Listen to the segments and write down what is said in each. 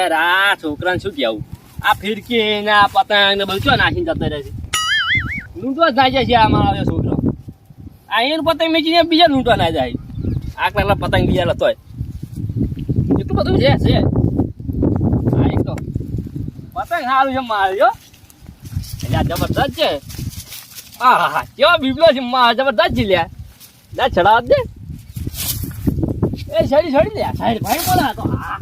યાર આ શું કેવું આ ફિરકી ને આ પતંગ ને બધું નાખીને જતો રહે છે? લૂંટવા જ ના જાય છે આમાં આવ્યો છોકરો. આ એનું પતંગ મેચીને બીજા લૂંટો ના જાય. આટલા આટલા પતંગ બીજા લતોય એટલું બધું છે છે. હા એક તો. પતંગ સારું છે માર્યો એટલે આ જબરદસ્ત છે. હા હા હા. કેવો બીબલો છે માં જબરદસ્ત છે લ્યા. લા ચડાવ દે. એ છડી છડી લે સાઈડ ભાઈ બોલા તો. હા.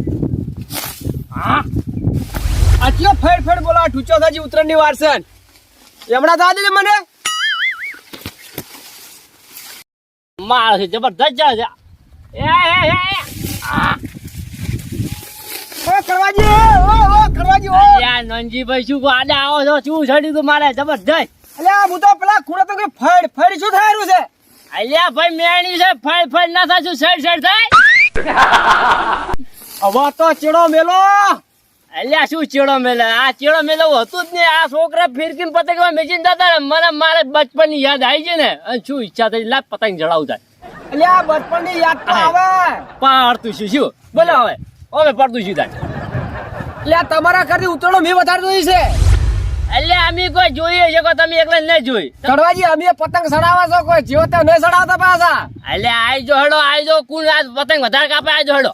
આટલો ફેર ફેર બોલા ઠૂચો થાજી ઉત્તરાયણની ની વારસન એમણા થા દેજે મને. માર છે જબરદસ્ત જા છે. એ એ એ ઓ કરવાજી ઓ ઓ કરવાજી ઓ. યાર નંજીભાઈ શું આડા આવો છો? શું છડી તું મારે? જબરદસ્ત. અલ્યા હું તો પેલા ખૂણે તો કે ફળ ફળ શું થાય રહ્યું છે? અલ્યા ભાઈ મેણી છે ફળ ફળ ના થાય શું સાઈડ સાઈડ થાય? હવે તો ચેડો મેલો. અલ્યા શું ચેડો મેલે? આ ચેડો મેલે હતું જ નહીં આ છોકરા ફિરકીને પતંગમાં મેચીને જતા ને મને મારે બચપનની યાદ આવી છે ને અને શું ઈચ્છા થઈ લાગ પતંગ જડાવું થાય અલ્યા બચપનની યાદ તો આવે. પાડતું શું શું? બોલો હવે. હવે પડતું શું થાય અલ્યા તમારા ઘરથી ઉત્તરાયણ મેં વધારે જોઈ છે. અલ્યા અમે કોઈ જોઈએ છે કોઈ તમે એકલા નહીં જોઈ? કડવાજી અમે પતંગ સડાવા છો કોઈ જીવો તો નહીં સડાવતા પાછા. અલ્યા આઈ જો હડો આઈ જો પતંગ વધારે કાપે આઈ જો હડો.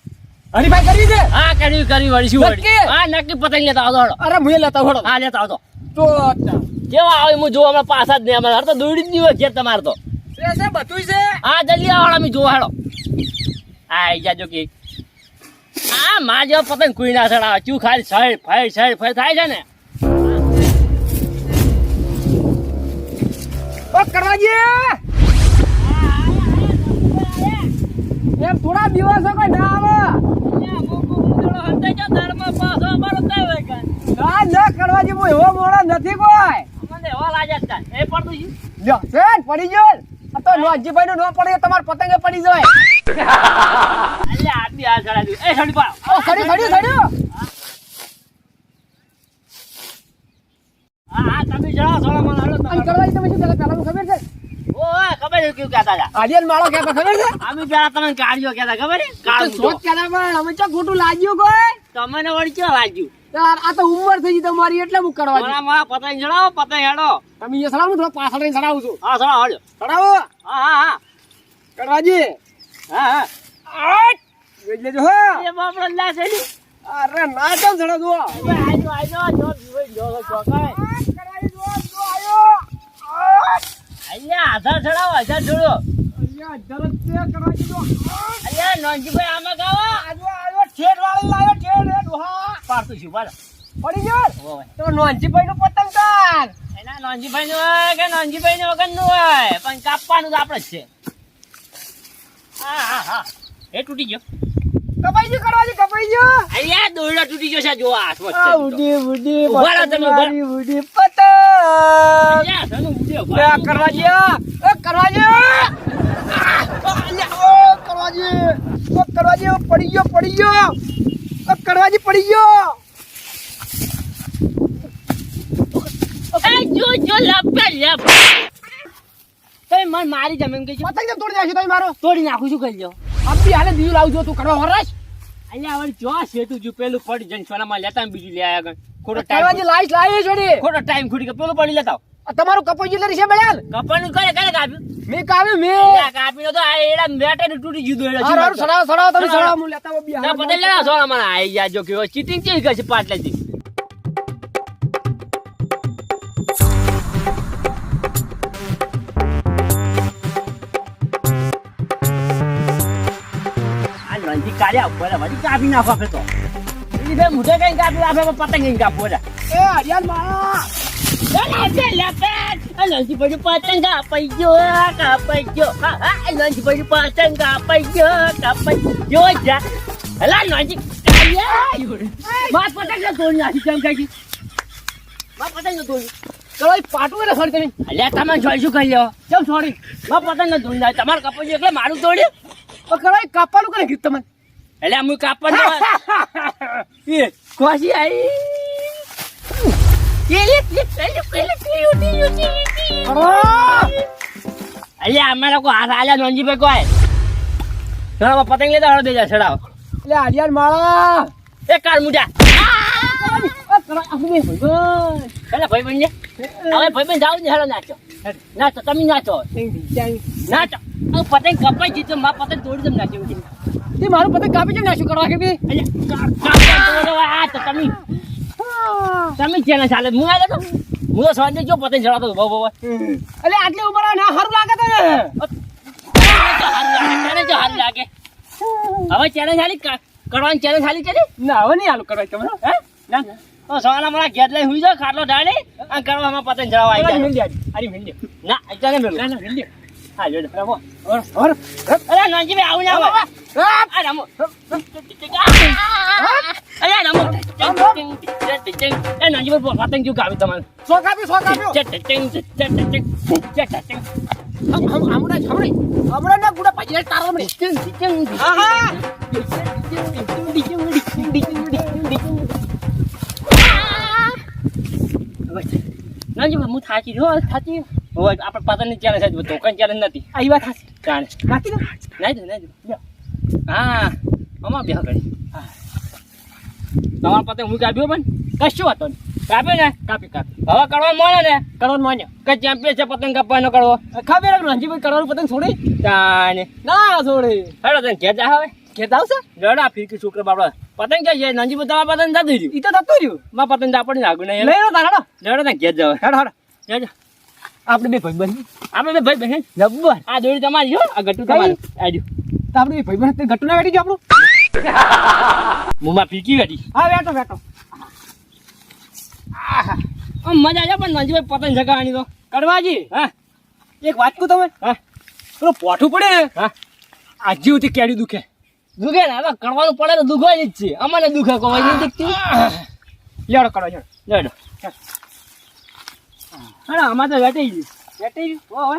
હરીફાઈ કરી છે? હા કરી કરી વળી વળી. નક્કી? હા નક્કી પતંગ લેતા આવતો અરે મુએ લેતા હોડો હા લેતા આવતો તો કેવા આવે હું જોવા હમણાં પાછા જ નહીં અમારે તો દોડી જ નહીં હોય ઘેર તમારે તો. છે બધું છે. હા જલ્દી આવો અમે જોવા હેડો હા જાજો કે. આ માં જેવો પતંગ કોઈ ના સડાવે ચું ખાલી સડ ફળ સડ ફળ થાય છે ને. ઓ કરવાજી એમ થોડા દિવસો કોઈ ના આવે ના ના કરવાજી હું એવો મોડો નથી કોઈ લ્યો સેન પડી ગયો આ તો નોજીભાઈ નું ન પડે તમાર પતંગે પડી જાય ઓ સડ્યું સડ્યું સડ્યું. અને કરવાજી તમે શું પેલા પેલા ખબર છે? આડિયન માળો કહેતા ખબર છે? તો શોધ કહેતા પણ અમે ચો ખોટું લાગ્યું કોઈ? તમને વળી કેવા લાગ્યું? આ તો ઉંમર થઈ ગઈ તમારી એટલે હું કરવા મારા માં પતંગ ચડાવો પતંગ હેડો. તમે એ સડાવું થોડો પાછળ રહીને સડાવું છું. હા સડાવો હળો સડાવો હા હા હા. કરવાજી હા હા. જોઈ લેજો હો. એ બાપડો લા છે ની. અરે ના તો સડા હવે આજો આજો જો જીવે જો છો ચોકાય કરવાજી જો જો આયો. અહીંયા આધાર ચડાવો આધાર ચડો અહીંયા જરત છે કરવાજી જો. અહીંયા નોંધીભાઈ આમાં ગાવો. ઠેડ વાળી લાયો ઠેડ હે ડોહા પાડતું છું બાર પડી ગયો તો નોંજીભાઈ નું પતંગ તાર એના નોંધીભાઈ નું હોય કે નોંધીભાઈ નું વગરનું હોય? પણ કાપવાનું તો આપણે જ છે. હા હા હા. એ તૂટી ગયો. કપાઈ ગયું કરવાજી કપાઈ ગયો? અહીંયા દોરડો તૂટી ગયો છે જો આ હાથમાં જ આ છે તો. ઉડી ઉડી ઊભા તમે, ઊભા. ઉડી પતંગ. અહીંયા ધનુ ઉડ્યો, લે કરવાજી એ કરવાજી અલ્યા, ઓ કરવાજી ઓ કરવાજી પડી ગયો પડી ગયો. કરવાજી પડી ગયો. જો જો લપે લપ. તમે મને મારી જમીન કઈ પતંગ કેમ તોડી નાખ્યો તમે મારો? તોડી નાખું શું કરી લો આમ બી હાલે બીજું લાવજો તું કરવા અહીંયા વળી જો શેતું જો પેલું પડી જઈને સોનામાં લેતા બીજું લઈ આવ્યા ખોટો ટાઈમ લાઈસ લાવી છોડી. ખોટો ટાઈમ ખૂટી કે પેલું પડી લેતા તમારું કપાઈ ગયું છે બળ્યાલ કપાનું કરે કરે કાપ્યું? મે કાવ્યું મે. કાપીને તો આ એડા મેટે ને તૂટી ગયું એડા અરે અરે સડાવ સડાવ તમે સડાવ. મુ લેતા બી. ના હારું. લેવા સોના મને આઈ ગયા જો કે ચીટિંગ કેવી કરશે છે પાટલા રણજી કાઢ્યા ઉપર વળી કાપી નાખો તો. એની બે મુઢે કઈ કાપી આપે પણ પતંગ કઈ કાપવો એ હરિયાલ નંજી માર ચલો એ પાટું કરે તમે અલ્યા તમે જોઈ શું કરી લ્યો કેમ છોડી માર પતંગ ને તોડી નાખી તમારે કાપાઈ ગયો એટલે મારું તોડ્યું તો કરવા કાપવાનું કરે ગીત તમને એટલે હું કાપવાનું એ ખુશી આવી અલ્યા અમારા કોઈ હાથ આલ્યા નોંજી ભાઈ કોઈ ચડાવો પતંગ લેતા હળો દેજા ચડાવો એટલે હરિયાલ માળા એ કાર મુજા. પેલા ભાઈ બન હવે ભાઈ બન જાવ ને હેલો નાચો નાચો તમે નાચો. નાચો પતંગ કપાઈ જીતો માં પતંગ તોડી દમ નાચ્યો તે મારું પતંગ કાપી છે ને કરવા કે તમે તમે જેને ચાલે. હું આવ્યો તો હું તો સાંજે જો પતંગ ચડાવતો બહુ બહુ અલે આટલે ઉપર ના હર લાગે તને? તેને જો હર લાગે. હવે ચેલેન્જ હાલી? કરવાની ચેલેન્જ હાલી કરી ના હવે નહીં આલું કરવા તમને હે? ના. તો સવાના મારા ઘેર લઈ હુઈ જાવ ખાટલો ઢાળી અને કરવામાં પતંગ ચડાવવા આવી મિલ જાય અરે મિલ ના અત્યારે મેલું ના ના મિલ હા જોડે ઓર અરે નાનજી ભાઈ આવું ના આવે આ રમો. અરે રમો એ નાનજી ભાઈ પતંગ કેવું ગાવી તમારે સો કાપ્યો સો કાપ્યો હમ હમ હમણાં જ હમણાં હમણાં ના ગુડા પાછી તારા હમણાં આહા નાનજી ભાઈ હું થાકી રહ્યો થાકી હવે આપણે પતંગની ચેલેન્જ હતી ધોકાની ચેલેન્જ નથી આ વાત હાચી કાકી દો નહીં નહીં હા અમાર બે ઘડી તમારા પતંગ હું કાપ્યો પણ? કશું હતો કાપ્યો ને? કાપી કાપી હવે કરવા મળે ને? કરવા માન્યો કે ચેમ્પિયન છે પતંગ કાપવાનો કરવો. ખબર રાખ રંજીભાઈ કરવાનું પતંગ છોડી? તાને ના. છોડી. હેડો તને ઘેર જા હવે. ઘેર આવશે લડા ફીરકી છોકરા બાપડા. પતંગ જાય નાનજી ભાઈ પતંગ જતું રહ્યું. ઈ તો થતું રહ્યું. માં પતંગ આપણને લાગુ નહીં લઈ લો તારા લડો તને ઘેર જાવ હેડો હેડ. હેડો આપણે બે ભાઈ બહેન. આપણે બે ભાઈ બહેન. જબ્બર. આ દોડી તમારી જો આ ગટુ તમારું. આજો તો આપણે બે ભાઈબંધ તે ગટુ ના વેટી જો આપણું. મુમાં પીકી ગટી હા બેઠો બેઠો. આમ મજા આવે પણ નાનજી ભાઈ પતંગ જગાવાની તો. કડવાજી હા? એક વાત કહું તમે હા? પેલો પોઠું પડે ને હા? આજે ઉતી કેડી દુખે. દુખે ને? હવે કડવાનું પડે તો દુખવાની જ છે. અમારે દુખે કોઈ નહીં દીખતી લેડો કરો લેડો લડો હા આમાં તો વેટાઈ ગયું. વેટી ઓ હવે